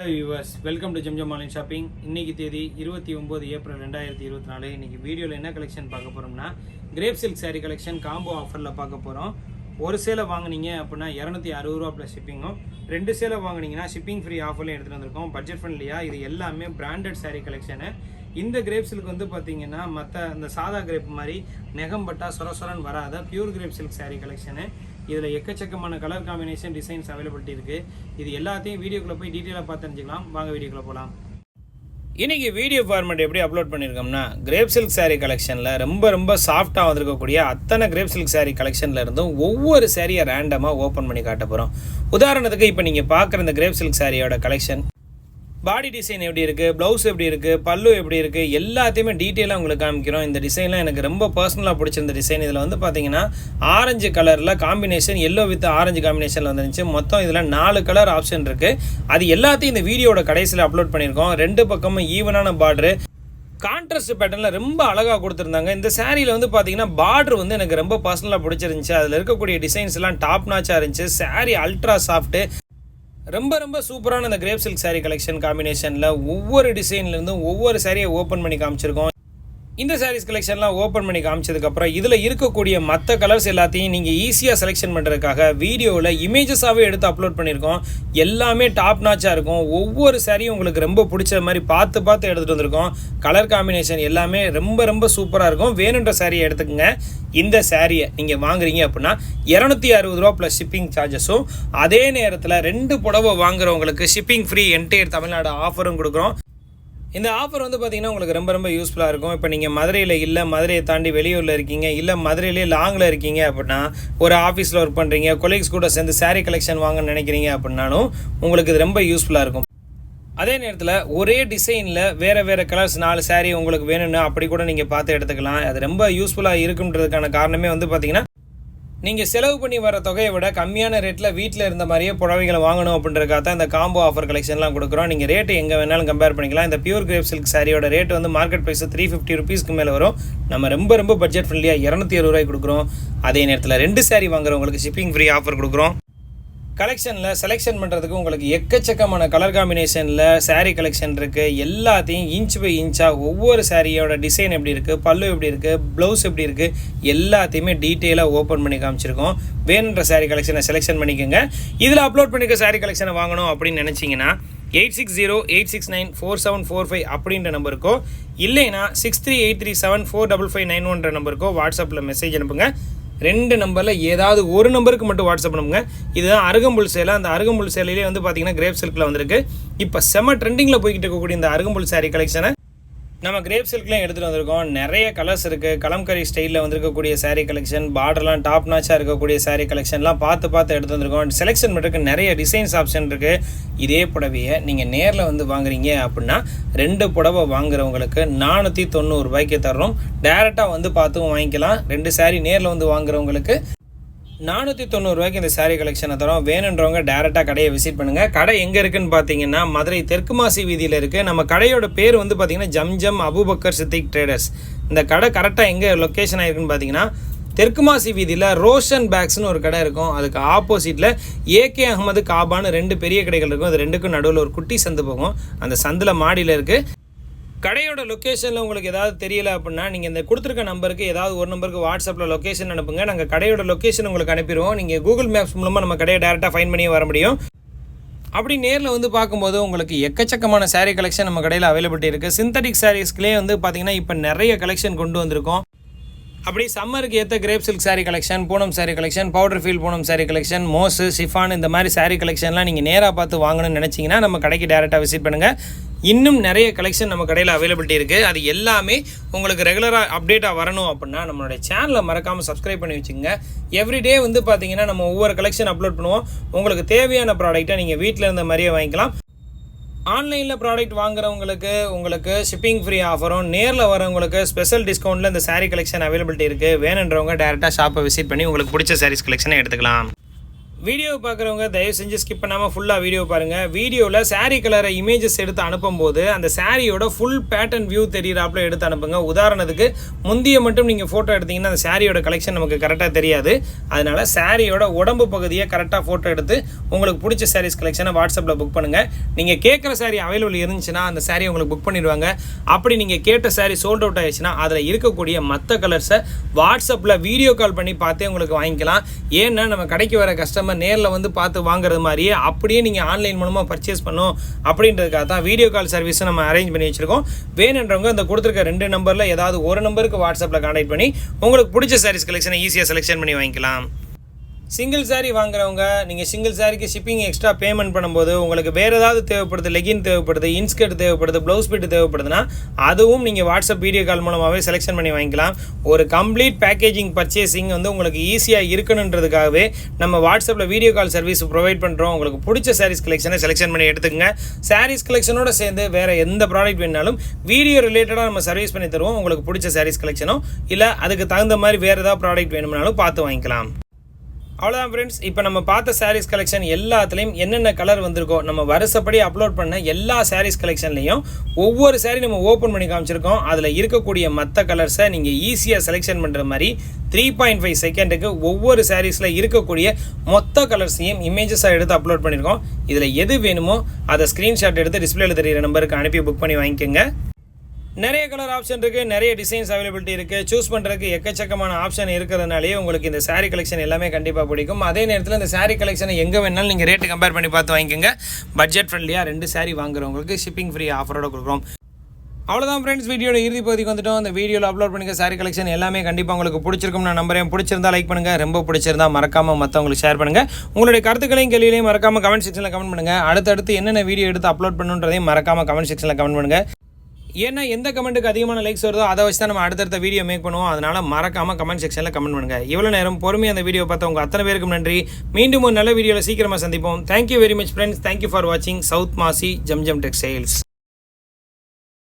Hello viewers welcome to Jamjam online shopping இன்னைக்கு தேதி இருபத்தி ஒம்பது ஏப்ரல் ரெண்டாயிரத்தி இருபத்தி நாலு. இன்னைக்கு வீடியோவில் என்ன கலெக்ஷன் பார்க்க போகிறோம்னா crepe silk saree collection combo ஆஃபரில் பார்க்க போகிறோம் ஒரு சேலை வாங்குனீங்க அப்படின்னா இரநூத்தி அறுபது ரூபா ப்ளஸ் ஷிப்பிங்கும் ரெண்டு சேலை வாங்குனீங்கன்னா ஷிப்பிங் ஃப்ரீ ஆஃபர்லையும் எடுத்துகிட்டு வந்திருக்கோம். பட்ஜெட் ஃப்ரெண்ட்லியாக இது எல்லாமே பிராண்டட் saree கலெக்ஷனு இந்த கிரேப் சில்க் வந்து பார்த்தீங்கன்னா மற்ற இந்த சாதா கிரேப் மாதிரி நெகம்பட்டா சொர சொரன்னு வராத pure crepe silk saree collection இதில் எக்கச்சக்கமான கலர் காம்பினேஷன் டிசைன்ஸ் அவைலபிலிட்டி இருக்குது இது எல்லாத்தையும் வீடியோக்குள்ளே போய் டீட்டெயிலாக பார்த்து தெரிஞ்சுக்கலாம். வாங்க வீடியோக்குள்ளே போகலாம் இன்றைக்கி வீடியோ ஃபார்மேட் எப்படி அப்லோட் பண்ணியிருக்கோம்னா கிரேப் சில்க் சாரீ கலெக்ஷனில் ரொம்ப ரொம்ப சாஃப்டாக வந்திருக்கக்கூடிய அத்தனை கிரேப் சில்க் சாரீ கலெக்ஷனில் இருந்தும் ஒவ்வொரு சாரியை ரேண்டமாக ஓப்பன் பண்ணி காட்ட போகிறோம் உதாரணத்துக்கு இப்போ நீங்கள் பார்க்குற இந்த கிரேப் சில்க் சாரியோட கலெக்ஷன் பாடி டிசைன் எப்படி இருக்குது ப்ளவுஸ் எப்படி இருக்குது பல்லு எப்படி இருக்குது எல்லாத்தையுமே டீட்டெயிலாக உங்களுக்கு காமிக்கிறோம். இந்த டிசைன்லாம் எனக்கு ரொம்ப பர்சனலாக பிடிச்சிருந்த டிசைன் இதில் வந்து பார்த்தீங்கன்னா ஆரஞ்சு கலரில் காம்பினேஷன் எல்லோ வித் ஆரஞ்சு காம்பினேஷனில் வந்துருந்துச்சு. மொத்தம் இதில் நாலு கலர் ஆப்ஷன் இருக்குது அது எல்லாத்தையும் இந்த வீடியோட கடைசியில் அப்லோட் பண்ணியிருக்கோம். ரெண்டு பக்கமும் ஈவனான பார்டரு கான்ட்ராஸ்ட் பேட்டர்னில் ரொம்ப அழகாக கொடுத்துருந்தாங்க. இந்த சேரீயில் வந்து பார்த்தீங்கன்னா பார்டர் வந்து எனக்கு ரொம்ப பர்சனலாக பிடிச்சிருந்துச்சி. அதில் இருக்கக்கூடிய டிசைன்ஸ் எல்லாம் டாப் நாச்சாக இருந்துச்சு. சாரி அல்ட்ரா சாஃப்ட்டு ரொம்ப ரொம்ப சூப்பரான அந்த கிரேப் சில்க் சாரீ கலெக்ஷன் காம்பினேஷனில் ஒவ்வொரு டிசைன்லேருந்தும் ஒவ்வொரு சாரியை ஓப்பன் பண்ணி காமிச்சிருக்கோம். இந்த சாரீஸ் கலெக்ஷன்லாம் ஓப்பன் பண்ணி காமிச்சதுக்கப்புறம் இதில் இருக்கக்கூடிய மற்ற கலர்ஸ் எல்லாத்தையும் நீங்கள் ஈஸியாக செலெக்ஷன் பண்ணுறதுக்காக வீடியோவில் இமேஜஸாகவே எடுத்து அப்லோட் பண்ணியிருக்கோம். எல்லாமே டாப் நாச்சாக இருக்கும். ஒவ்வொரு சாரியும் உங்களுக்கு ரொம்ப பிடிச்ச மாதிரி பார்த்து பார்த்து எடுத்துகிட்டு வந்திருக்கோம். கலர் காம்பினேஷன் எல்லாமே ரொம்ப ரொம்ப சூப்பராக இருக்கும். வேணுன்ற சாரியை எடுத்துக்கோங்க. இந்த சாரியை நீங்கள் வாங்குறீங்க அப்படின்னா இரநூத்தி அறுபது ரூபா ப்ளஸ் ஷிப்பிங் சார்ஜஸும் அதே நேரத்தில் ரெண்டு புடவை வாங்குறவங்களுக்கு ஷிப்பிங் ஃப்ரீ என்டையர் தமிழ்நாடு ஆஃபரும் கொடுக்குறோம். இந்த ஆஃபர் வந்து பார்த்தீங்கன்னா உங்களுக்கு ரொம்ப ரொம்ப யூஸ்ஃபுல்லாக இருக்கும். இப்போ நீங்கள் மதுரையில் இல்லை மதுரையை தாண்டி வெளியூரில் இருக்கீங்க இல்லை மதுரையிலே லாங்கில் இருக்கீங்க அப்படின்னா ஒரு ஆஃபீஸில் ஒர்க் பண்ணுறீங்க கொலீக்ஸ் கூட சேர்ந்து சாரீ கலெக்ஷன் வாங்கன்னு நினைக்கிறீங்க அப்படின்னாலும் உங்களுக்கு இது ரொம்ப யூஸ்ஃபுல்லாக இருக்கும். அதே நேரத்தில் ஒரே டிசைனில் வேறு வேறு கலர்ஸ் நாலு சாரீ உங்களுக்கு வேணும்னு அப்படி கூட நீங்கள் பார்த்து எடுத்துக்கலாம். அது ரொம்ப யூஸ்ஃபுல்லாக இருக்குன்றதுக்கான காரணமே வந்து பார்த்திங்கன்னா நீங்கள் செலவு பண்ணி வர தொகையை விட கம்மியான ரேட்டில் வீட்டில் இருந்த மாதிரியே புடவைகளை வாங்கணும் அப்படின்றதுக்காக தான் இந்த காம்போ ஆஃபர் கலெக்ஷன்லாம் கொடுக்குறோம். நீங்கள் ரேட்டு எங்கே வேணாலும் கம்பேர் பண்ணிக்கலாம். இந்த பியூர் கிரேப் சில்க் சாரியோட ரேட் வந்து மார்க்கெட் ப்ரைஸ் த்ரீ ஃபிஃப்டி ருபீஸ்க்கு மேலே வரும். நம்ம ரொம்ப ரொம்ப பட்ஜெட் ஃப்ரெண்ட்லியாக இரநூத்தி அறுபது ரூபாய் கொடுக்குறோம். அதே நேரத்தில் ரெண்டு சாரி வாங்குறவங்களுக்கு ஷிப்பிங் ஃப்ரீ ஆஃபர் கொடுக்குறோம். கலெக்ஷனில் செலெக்ஷன் பண்ணுறதுக்கு உங்களுக்கு எக்கச்சக்கமான கலர் காம்பினேஷனில் சாரீ கலெக்ஷன் இருக்குது எல்லாத்தையும் இன்ச் பை இன்ச்சாக ஒவ்வொரு சாரியோட டிசைன் எப்படி இருக்குது பல்லு எப்படி இருக்குது ப்ளவுஸ் எப்படி இருக்குது எல்லாத்தையுமே டீட்டெயிலாக ஓப்பன் பண்ணி காமிச்சிருக்கோம். வேணுன்ற சாரீ கலெக்ஷனை செலெக்ஷன் பண்ணிக்கோங்க. இதில் அப்லோட் பண்ணிக்க சாரீ கலெக்ஷனை வாங்கணும் அப்படின்னு நினச்சிங்கன்னா eight six zero eight six nine four seven four five அப்படின்ற நம்பருக்கோ இல்லைனா six three eight three seven four double five nine ஒன்ற நம்பருக்கோ வாட்ஸ்அப்பில் மெசேஜ் அனுப்புங்க. ரெண்டு நம்பரில் ஏதாவது ஒரு நம்பருக்கு மட்டும் வாட்ஸ்அப் பண்ணுங்க. இதுதான் அருகம்புல் சேலை. அந்த அருகம்புல் சேலையிலே வந்து பார்த்தீங்கன்னா கிரேப் சில்கில் வந்திருக்கு. இப்போ செம ட்ரெண்டிங்கில் போய்கிட்டு இருக்கக்கூடிய இந்த அருகம்புல் saree கலெக்ஷனை நம்ம கிரேப் சில்க்லாம் எடுத்துகிட்டு வந்திருக்கோம். நிறைய கலர்ஸ் இருக்குது கலம்கரி ஸ்டைலில் வந்திருக்கக்கூடிய சாரீ கலெக்ஷன் பார்டர்லாம் டாப் நாச்சாக இருக்கக்கூடிய சாரீ கலெக்ஷன்லாம் பார்த்து பார்த்து எடுத்து வந்திருக்கோம். செலெக்ஷன் பண்ணுறதுக்கு நிறைய டிசைன்ஸ் ஆப்ஷன் இருக்குது இதே புடவையை நீங்கள் நேரில் வந்து வாங்குறீங்க அப்படின்னா ரெண்டு புடவை வாங்குறவங்களுக்கு நானூற்றி தொண்ணூறுரூபாய்க்கு தர்றோம். டேரெக்டாக வந்து பார்த்தும் வாங்கிக்கலாம். ரெண்டு சாரீ நேரில் வந்து வாங்குறவங்களுக்கு நானூற்றி தொண்ணூறுரூவாய்க்கு இந்த சாரீ கலெக்ஷனை தரோம். வேணுன்றவங்க டேரெக்டாக கடையை விசிட் பண்ணுங்கள் கடை எங்கே இருக்குன்னு பார்த்தீங்கன்னா மதுரை தெற்கு மாசி வீதியில் இருக்குது நம்ம கடையோட பேர் வந்து பார்த்தீங்கன்னா ஜம்ஜம் அபுபக்கர் சித்திக் ட்ரேடர்ஸ் இந்த கடை கரெக்டாக எங்கே லொக்கேஷன் ஆயிருக்குன்னு பார்த்தீங்கன்னா தெற்கு மாசி வீதியில் ரோஷன் பேக்ஸ்னு ஒரு கடை இருக்கும். அதுக்கு ஆப்போசிட்டில் ஏகே அகமது காபான்னு ரெண்டு பெரிய கடைகள் இருக்கும். அது ரெண்டுக்கும் நடுவில் ஒரு குட்டி சந்து போகும். அந்த சந்தில் மாடியில் இருக்குது கடையோட லொக்கேஷனில் உங்களுக்கு ஏதாவது தெரியல அப்படின்னா நீங்கள் இந்த கொடுத்துருக்க நம்பருக்கு ஏதாவது ஒரு நம்பருக்கு வாட்ஸ்அப்பில் லொக்கேஷன் அனுப்புங்க. நாங்கள் கடையோட லொக்கேஷன் உங்களுக்கு அனுப்பிடுவோம். நீங்கள் கூகுள் மேப்ஸ் மூலமாக நம்ம கடையை டேரெக்டாக ஃபைன் பண்ணி வர முடியும். அப்படி நேரில் வந்து பார்க்கும்போது உங்களுக்கு எக்கச்சக்கமான சாரீ கலெக்ஷன் நம்ம கடையில் அவைலபிலிட்டி இருக்குது சிந்தட்டிக் சாரீஸ்க்குலேயே வந்து பார்த்திங்கன்னா இப்போ நிறைய கலெக்ஷன் கொண்டு வந்திருக்கோம். அப்படி சம்மருக்கு ஏற்ற crepe silk saree collection Poonam saree collection powder feel Poonam saree collection moss chiffon இந்த மாதிரி சாரீ கலெக்ஷன்லாம் நீங்கள் நேராக பார்த்து வாங்கணும்னு நினச்சிங்கன்னா நம்ம கடைக்கு டேரெக்டாக விசிட் பண்ணுங்கள் இன்னும் நிறைய கலெக்ஷன் நம்ம கடையில் அவைலபிலிட்டி இருக்குது அது எல்லாமே உங்களுக்கு ரெகுலராக அப்டேட்டாக வரணும் அப்படின்னா நம்மளுடைய சேனலை மறக்காமல் சப்ஸ்கிரைப் பண்ணி வச்சுங்க எவ்ரிடே வந்து பார்த்தீங்கன்னா நம்ம ஒவ்வொரு கலெக்ஷன் அப்லோட் பண்ணுவோம். உங்களுக்கு தேவையான ப்ராடக்ட்டை நீங்கள் வீட்டில் இருந்த மாதிரியே வாங்கிக்கலாம். ஆன்லைனில் ப்ராடக்ட் வாங்குறவங்களுக்கு உங்களுக்கு ஷிப்பிங் ஃப்ரீ ஆஃபரும் நேரில் வரவங்களுக்கு ஸ்பெஷல் டிஸ்கவுண்ட்டில் இந்த சாரீ கலெக்ஷன் அவைலபிலிட்டி இருக்குது வேணுன்றவங்க டேரெக்டாக ஷாப்பை விசிட் பண்ணி உங்களுக்கு பிடிச்ச சாரீஸ் கலெக்ஷனை எடுத்துக்கலாம். வீடியோ பார்க்குறவங்க தயவு செஞ்சு ஸ்கிப் பண்ணாமல் ஃபுல்லாக வீடியோ பாருங்கள் வீடியோவில் சாரீ கலரை இமேஜஸ் எடுத்து அனுப்பும்போது அந்த சாரியோட ஃபுல் பேட்டர்ன் வியூ தெரியிறாப்புல எடுத்து அனுப்புங்க. உதாரணத்துக்கு முந்திய மட்டும் நீங்கள் ஃபோட்டோ எடுத்தீங்கன்னா அந்த சாரியோட கலெக்ஷன் நமக்கு கரெக்டாக தெரியாது. அதனால சாரியோட உடம்பு பகுதியை கரெக்டாக ஃபோட்டோ எடுத்து உங்களுக்கு பிடிச்ச சாரீஸ் கலெக்ஷனை வாட்ஸ்அப்பில் புக் பண்ணுங்கள் நீங்கள் கேட்குற சாரீ அவைலபிள் இருந்துச்சுன்னா அந்த சாரீ உங்களுக்கு புக் பண்ணிடுவாங்க. அப்படி நீங்கள் கேட்ட சாரீ சோல்ட் அவுட் ஆயிடுச்சுன்னா அதில் இருக்கக்கூடிய மற்ற கலர்ஸை வாட்ஸ்அப்பில் வீடியோ கால் பண்ணி பார்த்தே உங்களுக்கு வாங்கிக்கலாம். ஏன்னா நம்ம கடைக்கு வர கஸ்டமர் நேரில் வந்து பார்த்து வாங்குறது மாதிரியே அப்படியே நீங்கள் ஆன்லைன் மூலமாக பர்ச்சேஸ் பண்ணும் அப்படின்றதுக்காக தான் வீடியோ கால் சர்வீஸும் நம்ம அரேஞ்ச் பண்ணி வச்சுருக்கோம். வேணுன்றவங்க இந்த கொடுத்துருக்க ரெண்டு நம்பரில் ஏதாவது ஒரு நம்பருக்கு வாட்ஸ்அப்பில் கான்டாக்ட் பண்ணி உங்களுக்கு பிடிச்ச சாரீஸ் கலெக்ஷனை ஈஸியாக செலெக்ஷன் பண்ணி வாங்கிக்கலாம். சிங்கிள் சாரீ வாங்குறவங்க நீங்கள் சிங்கிள் சாரிக்கு ஷிப்பிங் எக்ஸ்ட்ரா பேமெண்ட் பண்ணும்போது உங்களுக்கு வேறு ஏதாவது தேவைப்படுது லெகின் தேவைப்படுது இன்ஸ்கர்ட் தேவைப்படுது ப்ளவுஸ் பிட் தேவைப்படுதுன்னா அதுவும் நீங்கள் வாட்ஸ்அப் வீடியோ கால் மூலமாகவே செலெக்ஷன் பண்ணி வாங்கிக்கலாம். ஒரு கம்ப்ளீட் பேக்கேஜிங் பர்ச்சேசிங் வந்து உங்களுக்கு ஈஸியாக இருக்கணுன்றதுக்காகவே நம்ம வாட்ஸ்அப்பில் வீடியோ கால் சர்வீஸ் ப்ரொவைட் பண்ணுறோம் உங்களுக்கு பிடிச்ச சாரீஸ் கலெக்ஷனை செலெக்ஷன் பண்ணி எடுத்துக்கங்க. சாரீஸ் கலெக்ஷனோட சேர்ந்து வேறு எந்த ப்ராடக்ட் வேணாலும் வீடியோ ரிலேட்டடாக நம்ம சர்வீஸ் பண்ணி தருவோம். உங்களுக்கு பிடிச்ச சாரீஸ் கலெக்ஷனோ இல்லை அதுக்கு தகுந்த மாதிரி வேறு ஏதாவது ப்ராடக்ட் வேணும்னாலும் பார்த்து வாங்கிக்கலாம். அவ்வளோதான் ஃப்ரெண்ட்ஸ் இப்போ நம்ம பார்த்த சாரீஸ் கலெக்ஷன் எல்லாத்துலேயும் என்னென்ன கலர் வந்திருக்கோ நம்ம வருஷப்படி அப்லோட் பண்ண எல்லா சாரீஸ் கலெக்ஷன்லையும் ஒவ்வொரு சாரீ நம்ம ஓப்பன் பண்ணி காமிச்சிருக்கோம். அதில் இருக்கக்கூடிய மற்ற கலர்ஸை நீங்கள் ஈஸியாக செலெக்ஷன் பண்ணுற மாதிரி த்ரீ பாயிண்ட் ஃபைவ் செகண்டுக்கு ஒவ்வொரு சாரீஸில் இருக்கக்கூடிய மொத்த கலர்ஸையும் இமேஜஸாக எடுத்து அப்லோட் பண்ணியிருக்கோம் இதில் எது வேணுமோ அதை ஸ்க்ரீன்ஷாட் எடுத்து டிஸ்பிளேயில் தெரியிற நம்பருக்கு அனுப்பி புக் பண்ணி வாங்கிக்கோங்க. நிறைய கலர் ஆப்ஷன் இருக்குது நிறைய டிசைன்ஸ் அவைலபிலிட்டி இருக்குது சூஸ் பண்ணுறதுக்கு எக்கச்சக்கமான ஆப்ஷன் இருக்கிறதுனாலே உங்களுக்கு இந்த சாரீ கலெக்ஷன் எல்லாமே கண்டிப்பாக பிடிக்கும். அதே நேரத்தில் இந்த சாரீ கலெக்ஷனை எங்கே வேணாலும் நீங்கள் ரேட்டு கம்பேர் பண்ணி பார்த்து வாங்கிக்கோங்க. பட்ஜெட் ஃப்ரெண்ட்லியாக ரெண்டு சாரீ வாங்குறவங்களுக்கு ஷிப்பிங் ஃப்ரீ ஆஃபரோட கொடுக்குறோம். அவ்வளோதான் ஃப்ரெண்ட்ஸ் வீடியோட இறுதி பகுதிக்கு வந்துட்டோம். அந்த வீடியோவில் அப்லோட் பண்ணிக்க சாரி கலெக்ஷன் எல்லாமே கண்டிப்பாக உங்களுக்கு பிடிச்சிருக்கும் நான் நம்புறேன். பிடிச்சிருந்தா லைக் பண்ணுங்கள் ரொம்ப பிடிச்சிருந்தா மறக்காமல் மற்றவங்களுக்கு ஷேர் பண்ணுங்கள் உங்களுடைய கருத்துக்களையும் கேள்வியிலையும் மறக்காமல் கமெண்ட் செக்ஷனில் கமெண்ட் பண்ணுங்கள் அடுத்தடுத்து என்னென்ன வீடியோ எடுத்து அப்லோட் பண்ணுன்றதையும் மறக்காமல் கமெண்ட் செக்ஷனில் கமெண்ட் பண்ணுங்கள் ஏன்னா எந்த கமெண்ட்டுக்கு அதிகமான லைக்ஸ் வருதோ அதை வச்சு தான் நம்ம அடுத்தடுத்த வீடியோ மேக் பண்ணுவோம். அதனால் மறக்காமல் கமெண்ட் செக்ஷனில் கமெண்ட் பண்ணுங்க. இவ்வளோ நேரம் பொறுமையாக அந்த வீடியோ பார்த்த உங்கள் அத்தனை பேருக்கும் நன்றி. மீண்டும் ஒரு நல்ல வீடியோவில் சீக்கிரமாக சந்திப்போம். Thank you very much friends thank you for வாட்சிங் சவுத் மாசி ஜம்ஜம் டெக்ஸ்டைல்ஸ்